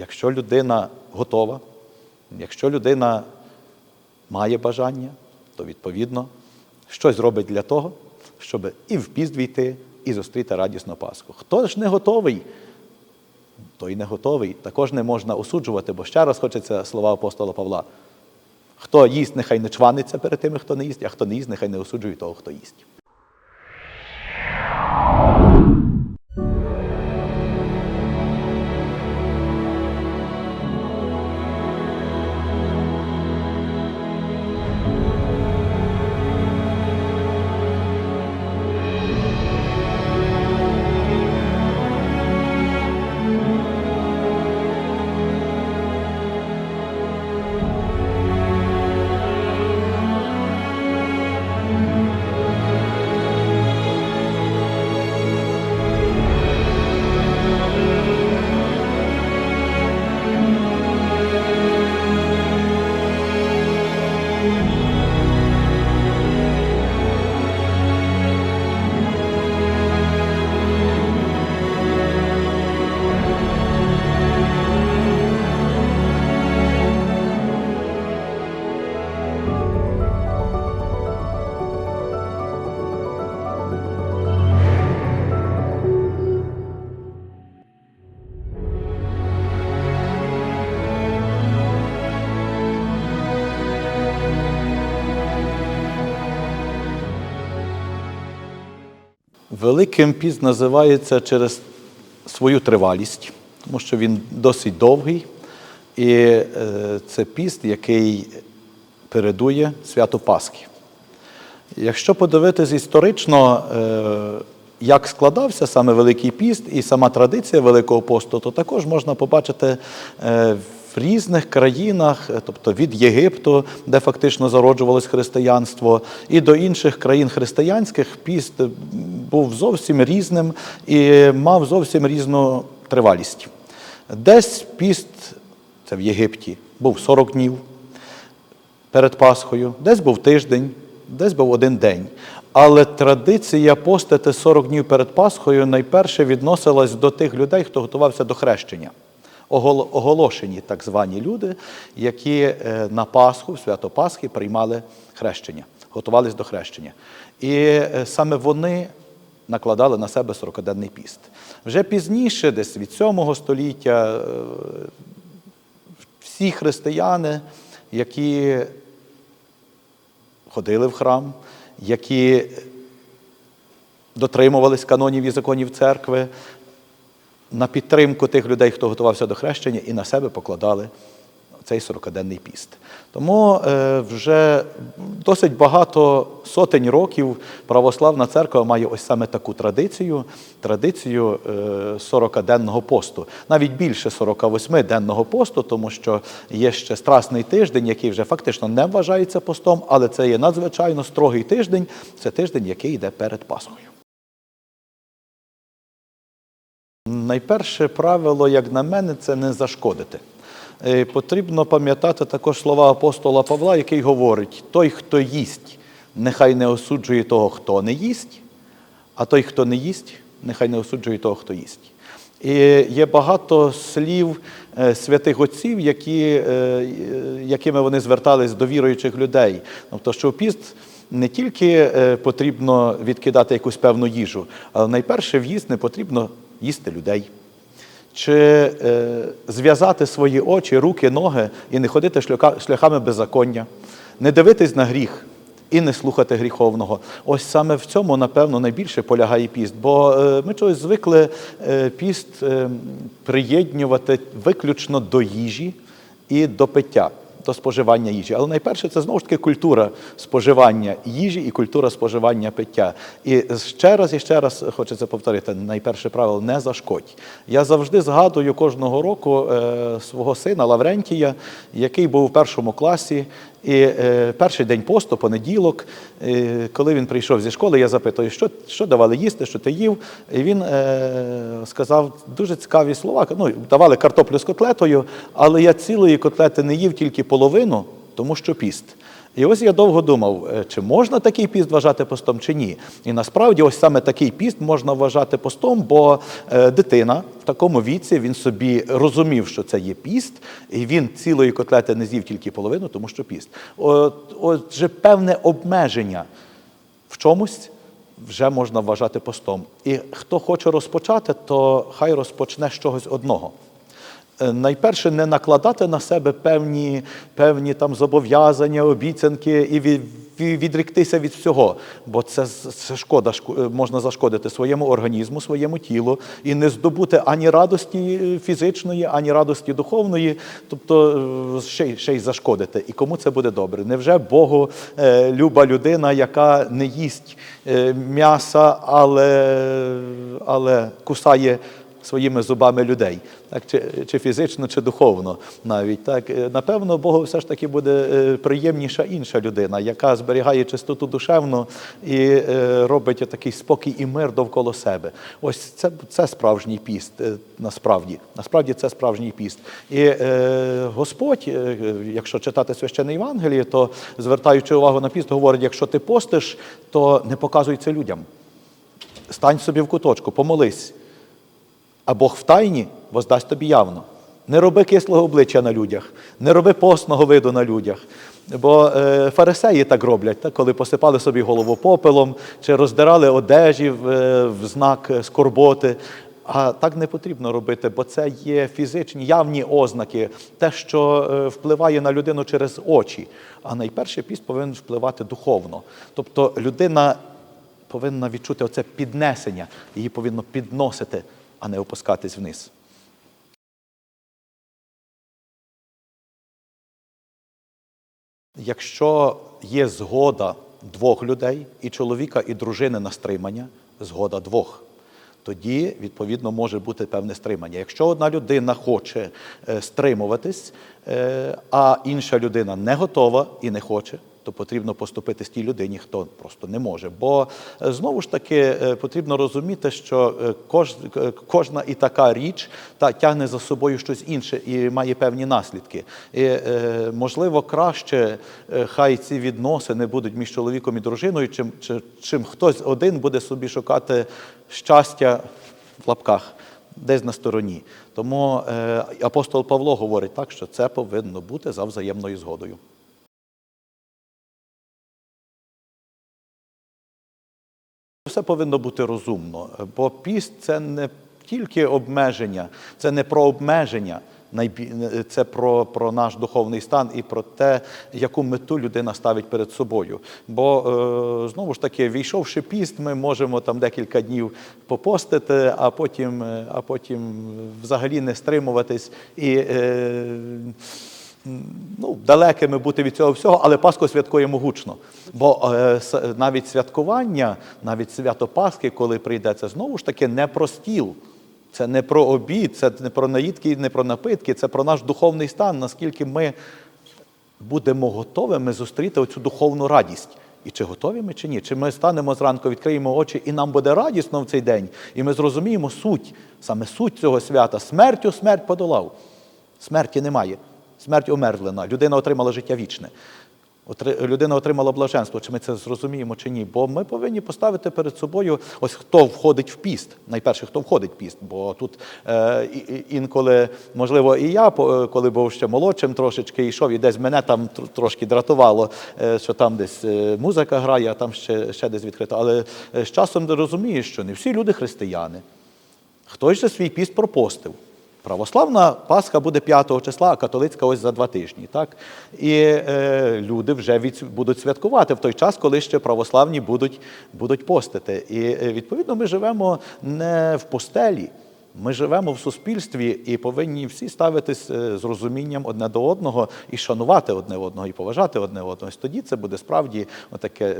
Якщо людина готова, якщо людина має бажання, то відповідно щось зробить для того, щоб і в піст війти, і зустріти радісну Пасху. Хто ж не готовий, той не готовий. Також не можна осуджувати, бо ще раз хочеться слова апостола Павла. Хто їсть, нехай не чваниться перед тими, хто не їсть, а хто не їсть, нехай не осуджує того, хто їсть. Великим піст називається через свою тривалість, тому що він досить довгий. І е, це піст, який передує святу Пасхи. Якщо подивитись історично, е, як складався саме Великий піст і сама традиція Великого посту, то також можна побачити е, в різних країнах, тобто від Єгипту, де фактично зароджувалось християнство, і до інших країн християнських піст був зовсім різним і мав зовсім різну тривалість. Десь піст, це в Єгипті, був 40 днів перед Пасхою, десь був тиждень, десь був один день. Але традиція постити 40 днів перед Пасхою найперше відносилась до тих людей, хто готувався до хрещення. Оголошені так звані люди, які е, на Пасху, в свято Пасхи, приймали хрещення, готувались до хрещення. І е, саме вони накладали на себе 40-денний піст. Вже пізніше, десь від 7 століття, е, всі християни, які ходили в храм, які дотримувались канонів і законів церкви, на підтримку тих людей, хто готувався до хрещення, і на себе покладали цей 40-денний піст. Тому е, вже досить багато сотень років православна церква має ось саме таку традицію, традицію е, 40-денного посту. Навіть більше 48-денного посту, тому що є ще страсний тиждень, який вже фактично не вважається постом, але це є надзвичайно строгий тиждень. Це тиждень, який йде перед Пасхою. Найперше правило, як на мене, це не зашкодити. Е, Потрібно пам'ятати також слова апостола Павла, який говорить: той, хто їсть, нехай не осуджує того, хто не їсть, а той, хто не їсть, нехай не осуджує того, хто їсть. І є багато слів е, святих отців, які, е, якими вони звертались до віруючих людей. Тобто, що в піст не тільки потрібно відкидати якусь певну їжу, але найперше в їст не потрібно їсти людей. Чи е, зв'язати свої очі, руки, ноги і не ходити шляхами беззаконня, не дивитись на гріх і не слухати гріховного. Ось саме в цьому, напевно, найбільше полягає піст. Бо е, ми чогось звикли е, піст е, приєднювати виключно до їжі і до пиття. До споживання їжі. Але найперше це знову ж таки культура споживання їжі і культура споживання пиття. І ще раз і ще раз хочеться повторити: найперше правило не зашкодь. Я завжди згадую кожного року е, свого сина Лаврентія, який був у першому класі. І е, перший день посту, понеділок, е, коли він прийшов зі школи, я запитую, що, що давали їсти, що ти їв. І він е, сказав дуже цікаві слова. Ну, давали картоплю з котлетою, але я цілої котлети не їв тільки половину, тому що піст. І ось я довго думав, е, чи можна такий піст вважати постом, чи ні. І насправді, ось саме такий піст можна вважати постом, бо е, дитина в такому віці він собі розумів, що це є піст, і він цілої котлети не з'їв тільки половину, тому що піст. От, отже, певне обмеження в чомусь вже можна вважати постом. І хто хоче розпочати, то хай розпочне з чогось одного. Е, Найперше не накладати на себе певні, певні там зобов'язання, обіцянки і від, від- відріктися від всього, бо це, це шкода, е, можна зашкодити своєму організму, своєму тілу і не здобути ані радості е, фізичної, ані радості духовної, тобто ще, ще й зашкодити. І кому це буде добре? Невже Богу люба людина, яка не їсть м'яса, але, але кусає своїми зубами людей, так чи, чи фізично, чи духовно навіть так. Е, Напевно, Богу все ж таки буде е, приємніша інша людина, яка зберігає чистоту душевну і е, робить такий спокій і мир довкола себе. Ось це, це справжній піст. Насправді, насправді це справжній піст. І е, Господь, якщо читати священне Євангеліє, то звертаючи увагу на піст, говорить: якщо ти постиш, то не показуй це людям. Стань собі в куточку, помолись. А Бог в тайні воздасть тобі явно. Не роби кислого обличчя на людях, не роби постного виду на людях. Бо е, фарисеї так роблять, так, коли посипали собі голову попелом чи роздирали одежі в, е, в знак скорботи. А так не потрібно робити, бо це є фізичні явні ознаки, те, що е, впливає на людину через очі. А найперше піст повинен впливати духовно. Тобто людина повинна відчути оце піднесення, її повинно підносити, а не опускатись вниз. Якщо є згода двох людей, і чоловіка, і дружини на стримання, згода двох, тоді, відповідно, може бути певне стримання. Якщо одна людина хоче е, стримуватись, е, а інша людина не готова і не хоче, то потрібно поступити з тій людині, хто просто не може. Бо е, знову ж таки е, потрібно розуміти, що е, кож, кожна і така річ та тягне за собою щось інше і має певні наслідки. І, можливо, краще хай ці відносини будуть між чоловіком і дружиною, чим, чи- чим хтось один буде собі шукати щастя в лапках. Десь на стороні. Тому е, апостол Павло говорить так, що це повинно бути за взаємною згодою. Все повинно бути розумно, бо піст це не тільки обмеження, це не про обмеження, це про, про наш духовний стан і про те, яку мету людина ставить перед собою. Бо е, знову ж таки, війшовши піст, ми можемо там декілька днів попостити, а потім, е, а потім взагалі не стримуватись і. Ну, далекими бути від цього всього, але Пасху святкуємо гучно. Бо е, навіть святкування, навіть свято Пасхи, коли прийде, це знову ж таки не про стіл. Це не про обід, це не про наїдки, не про напитки, це про наш духовний стан, наскільки ми будемо готовими зустріти оцю духовну радість. І чи готові ми, чи ні? Чи ми станемо зранку, відкриємо очі, і нам буде радісно в цей день, і ми зрозуміємо суть, саме суть цього свята. Смертю смерть подолав. Смерті немає. Смерть омерзлена. Людина отримала життя вічне. Людина отримала блаженство, чи ми це зрозуміємо, чи ні. Бо ми повинні поставити перед собою, ось хто входить в піст. Найперше, хто входить в піст. Бо тут е, інколи, можливо, і я, е, коли був ще молодшим трошечки, йшов, і десь мене там трошки дратувало, е, що там десь е, музика грає, а там ще, ще десь відкрито. Але з часом розумієш, що не всі люди християни. Хтось же свій піст пропостив. Православна Пасха буде 5 числа, а католицька ось за два тижні. Так? І е, люди вже від, будуть святкувати в той час, коли ще православні будуть, будуть постити. І е, відповідно ми живемо не в постелі. Ми живемо в суспільстві і повинні всі ставитись е, з розумінням одне до одного і шанувати одне одного, і поважати одне одного. Тоді це буде справді таке,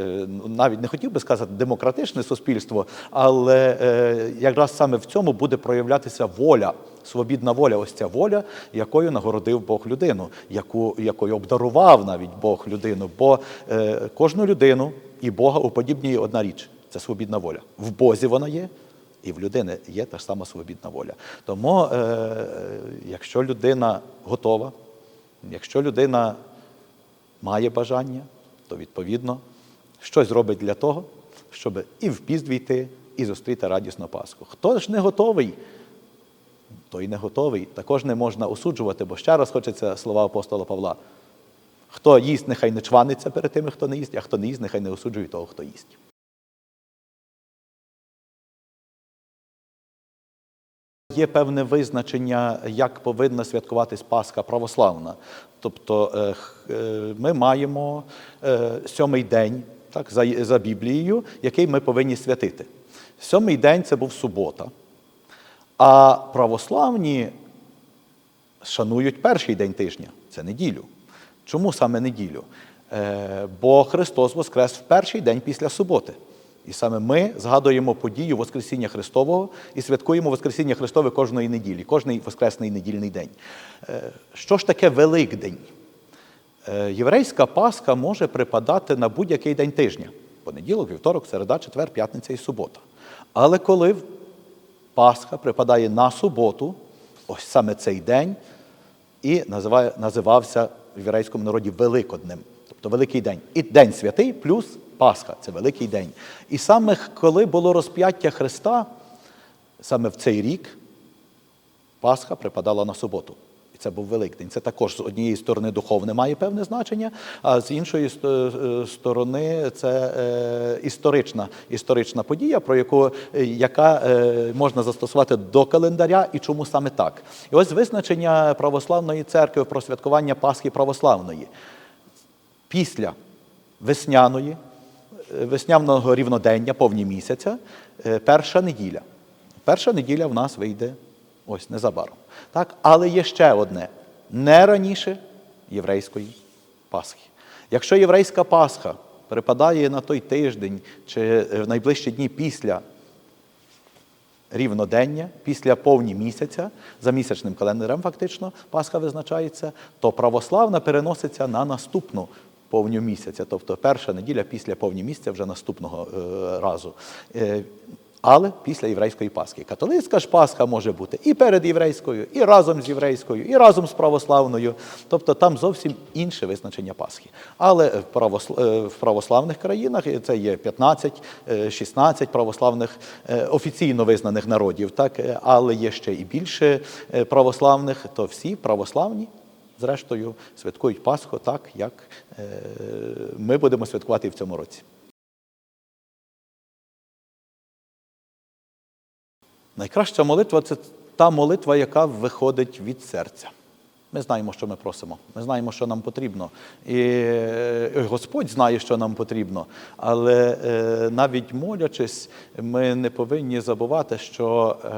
навіть не хотів би сказати демократичне суспільство, але е, якраз саме в цьому буде проявлятися воля, свобідна воля. Ось ця воля, якою нагородив Бог людину, яку, якою обдарував навіть Бог людину. Бо е, кожну людину і Бога уподібнює одна річ це свобідна воля. В Бозі вона є. І в людини є та ж сама свобідна воля. Тому, е, якщо людина готова, якщо людина має бажання, то відповідно щось робить для того, щоб і в піст війти, і зустріти радісну Пасху. Хто ж не готовий, той не готовий. Також не можна осуджувати, бо ще раз хочеться слова апостола Павла. Хто їсть, нехай не чваниться перед тими, хто не їсть, а хто не їсть, нехай не осуджує того, хто їсть. Є певне визначення, як повинна святкуватись Пасха православна. Тобто е, е, ми маємо е, сьомий день так, за, за Біблією, який ми повинні святити. Сьомий день це був субота. А православні шанують перший день тижня це неділю. Чому саме неділю? Бо Христос воскрес в перший день після суботи. І саме ми згадуємо подію Воскресіння Христового і святкуємо Воскресіння Христове кожної неділі, кожний воскресний недільний день. Е, що ж таке Великдень? Е, Єврейська Пасха може припадати на будь-який день тижня: понеділок, вівторок, середа, четвер, п'ятниця і субота. Але коли Пасха припадає на суботу, ось саме цей день, і називався в єврейському народі Великоднем, тобто Великий день. І День святий плюс Пасха це Великий день. І саме коли було розп'яття Христа, саме в цей рік Пасха припадала на суботу. І це був Великдень. Це також з однієї сторони духовне має певне значення, а з іншої е, сторони це е, історична, історична подія, про яку, е, яка можна застосувати до календаря і чому саме так. І ось визначення православної церкви про святкування Пасхи православної. Після весняної, весняного рівнодення, повні місяця, е, перша неділя. Перша неділя в нас вийде ось незабаром. Так? Але є ще одне не раніше єврейської Пасхи. Якщо єврейська Пасха припадає на той тиждень чи е, в найближчі дні після рівнодення, після повні місяця, за місячним календарем фактично Пасха визначається, то православна переноситься на наступну повню місяця, тобто перша неділя після повні місяця вже наступного е, разу. Е, але після єврейської Пасхи. Католицька ж Пасха може бути і перед єврейською, і разом з єврейською, і разом з православною. Тобто там зовсім інше визначення Пасхи. Але в е, православних країнах це є 15, е, 16 православних офіційно визнаних народів, так? але є ще і більше православних, то всі православні. Зрештою, святкують Пасху так, як е, ми будемо святкувати і в цьому році. Найкраща молитва це та молитва, яка виходить від серця. Ми знаємо, що ми просимо. Ми знаємо, що нам потрібно. І е, Господь знає, що нам потрібно. Але е, навіть молячись, ми не повинні забувати, що е,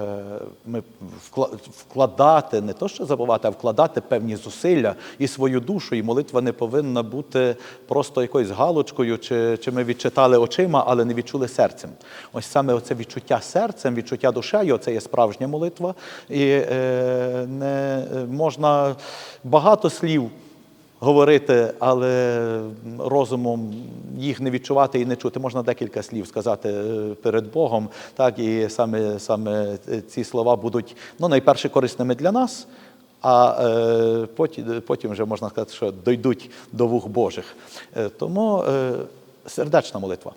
ми вкла- вкладати, не то що забувати, а вкладати певні зусилля і свою душу. І молитва не повинна бути просто якоюсь галочкою, чи, чи ми відчитали очима, але не відчули серцем. Ось саме оце відчуття серцем, відчуття душею це є справжня молитва. І не можна багато слів говорити, але розумом їх не відчувати і не чути. Можна декілька слів сказати е, перед Богом, так і саме, саме ці слова будуть ну, найперше корисними для нас. А е, потім, потім вже можна сказати, що дойдуть до вух Божих. Е, тому е, сердечна молитва.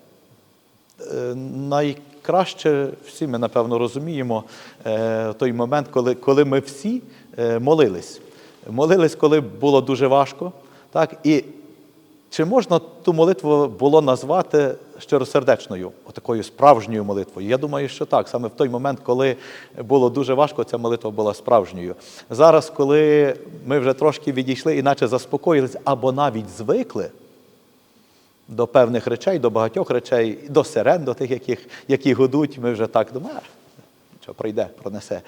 Е, Найкраще всі ми, напевно, розуміємо е, той момент, коли, коли ми всі е, молились. Молились, коли було дуже важко. Так? І чи можна ту молитву було назвати щиросердечною, отакою справжньою молитвою? Я думаю, що так. Саме в той момент, коли було дуже важко, ця молитва була справжньою. Зараз, коли ми вже трошки відійшли, іначе заспокоїлись або навіть звикли, до певних речей, до багатьох речей, до сирен, до тих, яких, які гудуть, ми вже так думаємо, що пройде, пронесе.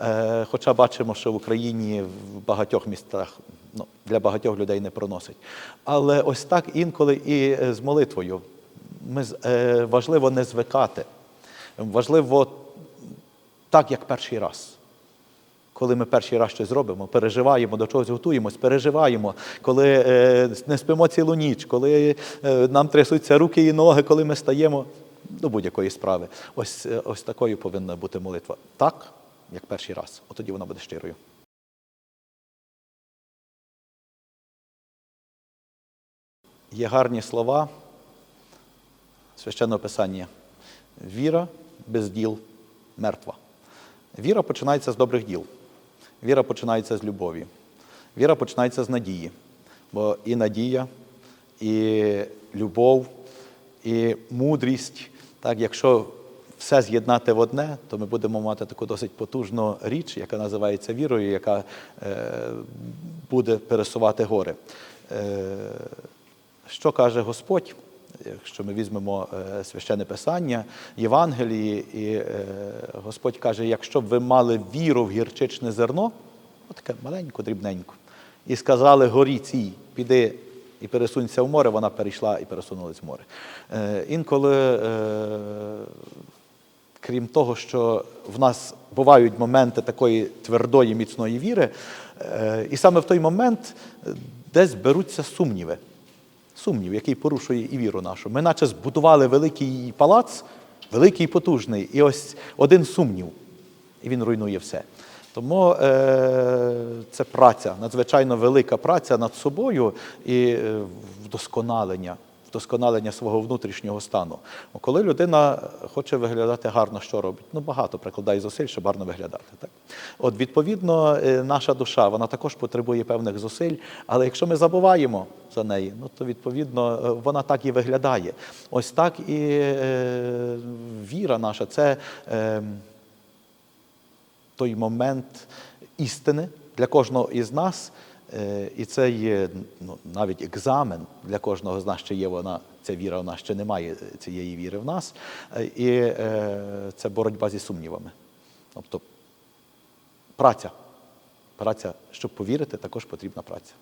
Е, хоча бачимо, що в Україні в багатьох містах ну, для багатьох людей не проносить. Але ось так інколи і е, з молитвою. Ми, е, важливо не звикати. Важливо так, як перший раз. Коли ми перший раз щось зробимо, переживаємо, до чогось готуємось, переживаємо, коли не спимо цілу ніч, коли нам трясуться руки і ноги, коли ми стаємо до будь-якої справи. Ось, ось такою повинна бути молитва. Так, як перший раз. От тоді вона буде щирою. є гарні слова священного писання. Віра без діл мертва. Віра починається з добрих діл. Віра починається з любові. Віра починається з надії. Бо і надія, і любов, і мудрість. Так, якщо все з'єднати в одне, то ми будемо мати таку досить потужну річ, яка називається вірою, яка е, буде пересувати гори. Е, що каже Господь? Якщо ми візьмемо е, священне писання, Євангелії, і Господь каже: якщо б ви мали віру в гірчичне зерно, отаке маленьку, дрібненьку, і сказали горі цій, піди і пересунься в море, вона перейшла і пересунулась в море. Інколи, крім того, що в нас бувають моменти такої твердої, міцної віри, е, і саме в той момент е, десь беруться сумніви сумнів, який порушує і віру нашу. Ми наче збудували великий палац, великий і потужний, і ось один сумнів, і він руйнує все. Тому е, це праця, надзвичайно велика праця над собою і е, вдосконалення, вдосконалення свого внутрішнього стану. Коли людина хоче виглядати гарно, що робить? Ну, багато прикладає зусиль, щоб гарно виглядати. Так? От, відповідно, е, наша душа вона також потребує певних зусиль, але якщо ми забуваємо за неї, ну то відповідно е, вона так і виглядає. Ось так і е, віра наша це. Е, той момент істини для кожного із нас. Е, І це є ну, навіть екзамен для кожного з нас, чи є вона, ця віра в нас, чи немає цієї віри в нас. Е, І е, це боротьба зі сумнівами. Тобто праця. Праця, щоб повірити, також потрібна праця.